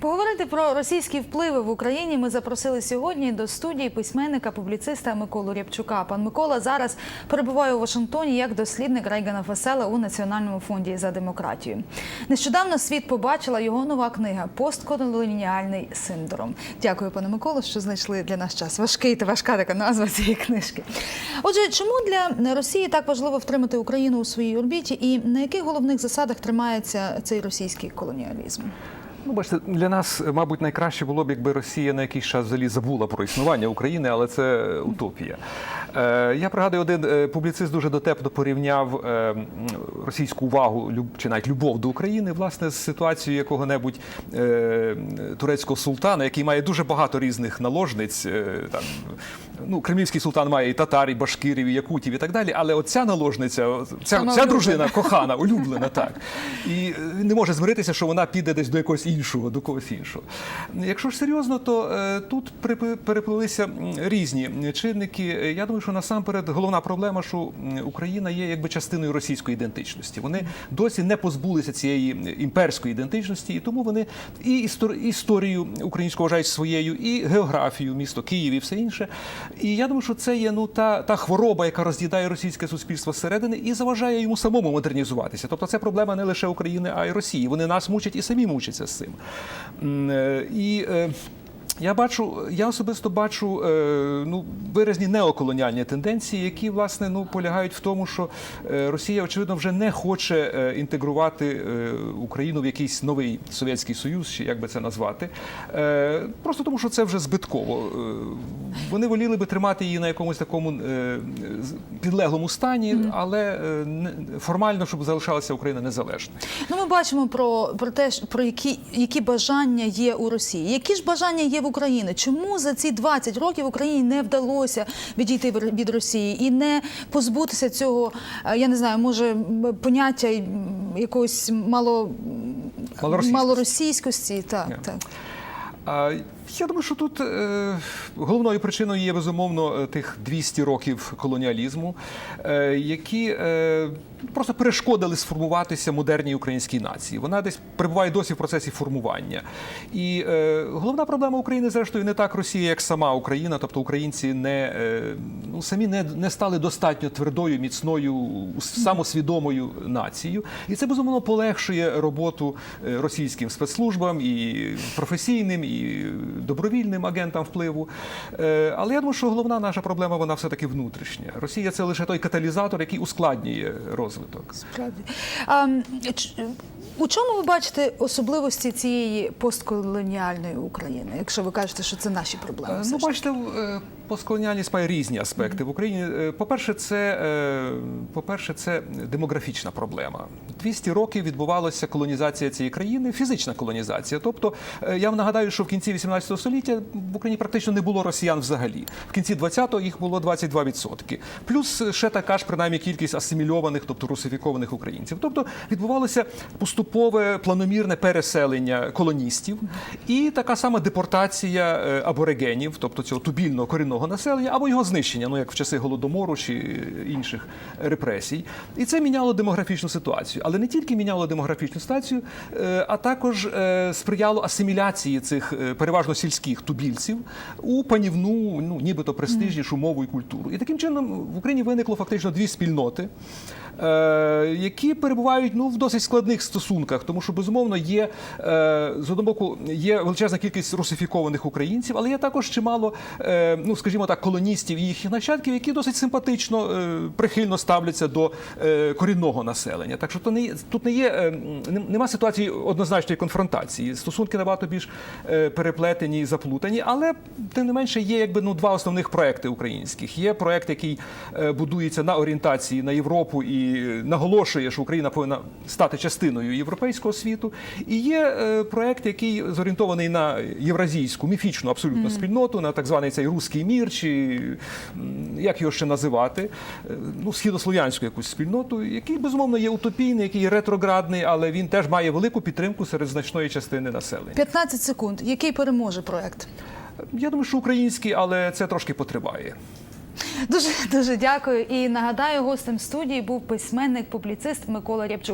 Поговорити про російські впливи в Україні ми запросили сьогодні до студії письменника, публіциста Миколу Рябчука. Пан Микола зараз перебуває у Вашингтоні як дослідник Рейгана Фесела у Національному фонді за демократію. Нещодавно світ побачила його нова книга Постколоніальний синдром. Дякую, пане Миколо, що знайшли для нас час. Важкий та важка така назва цієї книжки. Отже, чому для Росії так важливо втримати Україну у своїй орбіті, і на яких головних засадах тримається цей російський колоніалізм? Ну, бачите, для нас, мабуть, найкраще було б, якби Росія на якийсь час взагалі забула про існування України, але це утопія. Е, я пригадую, один е, публіцист дуже дотепно порівняв е, російську увагу чи навіть любов до України, власне, з ситуацією якого-небудь е, турецького султана, який має дуже багато різних наложниць. е, Там, ну, Кремлівський султан має і татар, і башкирів, і якутів, і так далі. Але оця наложниця, ця, ця дружина кохана, улюблена, так. І е, він не може змиритися, що вона піде десь до якогось іншого, до когось іншого. Якщо ж серйозно, то е, тут переплилися різні чинники. Я думаю, що насамперед головна проблема, що Україна є якби частиною російської ідентичності. Вони досі не позбулися цієї імперської ідентичності, і тому вони і істор- історію українську вважають своєю, і географію, місто Київ і все інше. І я думаю, що це є ну та, та хвороба, яка роз'їдає російське суспільство зсередини і заважає йому самому модернізуватися. Тобто це проблема не лише України, а й Росії. Вони нас мучать і самі мучаться з цим. Е, І е, я бачу, я особисто бачу е, ну, виразні неоколоніальні тенденції, які власне ну полягають в тому, що е, Росія очевидно вже не хоче е, інтегрувати е, Україну в якийсь новий совєтський союз, чи як би це назвати. Е, Просто тому, що це вже збитково. Е, Вони воліли би тримати її на якомусь такому е, підлеглому стані, але е, формально, щоб залишалася Україна незалежною. Ну, ми бачимо про, про те, про які, які бажання є у Росії. Які ж бажання є в Україні? Чому за ці 20 років Україні не вдалося відійти від Росії і не позбутися цього, е, я не знаю, може поняття якогось мало Малоросійськості. малоросійськості? Так, yeah. так. Я думаю, що тут е, головною причиною є безумовно е, тих 200 років колоніалізму, е, які е, просто перешкодили сформуватися модерній українській нації. Вона десь перебуває досі в процесі формування. І е, головна проблема України, зрештою, не так Росія, як сама Україна. Тобто українці не е, ну самі не, не стали достатньо твердою, міцною, самосвідомою нацією. І це безумовно полегшує роботу е, російським спецслужбам і професійним, і добровільним агентам впливу. Е, Але я думаю, що головна наша проблема вона все таки внутрішня. Росія це лише той каталізатор, який ускладнює розвиток. Справді. А, у чому ви бачите особливості цієї постколоніальної України, якщо ви кажете, що це наші проблеми? Е, Ну, бачите, е, постколоніальність має різні аспекти в Україні. Е, По-перше, це е, по-перше, це демографічна проблема. 200 років відбувалася колонізація цієї країни, фізична колонізація. Тобто, е, я вам нагадаю, що в кінці 18 століття в Україні практично не було росіян взагалі. В кінці 20-го їх було 22%. Плюс ще така ж принаймні кількість асимільованих, тобто русифікованих українців. Тобто відбувалося поступове планомірне переселення колоністів і така сама депортація аборигенів, тобто цього тубільного корінного населення, або його знищення, ну як в часи голодомору чи е, інших репресій. І це міняло демографічну ситуацію. Але не тільки міняло демографічну ситуацію, е, а також е, сприяло асиміляції цих переважно сільських тубільців у панівну, ну нібито престижнішу мову і культуру. І таким чином в Україні виникло фактично дві спільноти. Які перебувають ну в досить складних стосунках, тому що безумовно є з одного боку є величезна кількість русифікованих українців, але є також чимало, ну скажімо так, колоністів і їхніх нащадків, які досить симпатично е, прихильно ставляться до е, корінного населення. Так що то не тут не є е, нема ситуації однозначної конфронтації. Стосунки набагато більш переплетені і заплутані, але тим не менше є якби ну два основних проекти українських. Є проект, який будується на орієнтації на Європу і наголошує, що Україна повинна стати частиною європейського світу. І є проект, який зорієнтований на євразійську міфічну абсолютно спільноту, на так званий цей руський мір, чи як його ще називати, е, ну східослов'янську якусь спільноту, який безумовно є утопійний, який є ретроградний, але він теж має велику підтримку серед значної частини населення. 15 секунд. Який переможе проект? Я думаю, що український, але це трошки потриває. Дуже дуже дякую. І нагадаю, гостем студії був письменник, публіцист Микола Рябчук.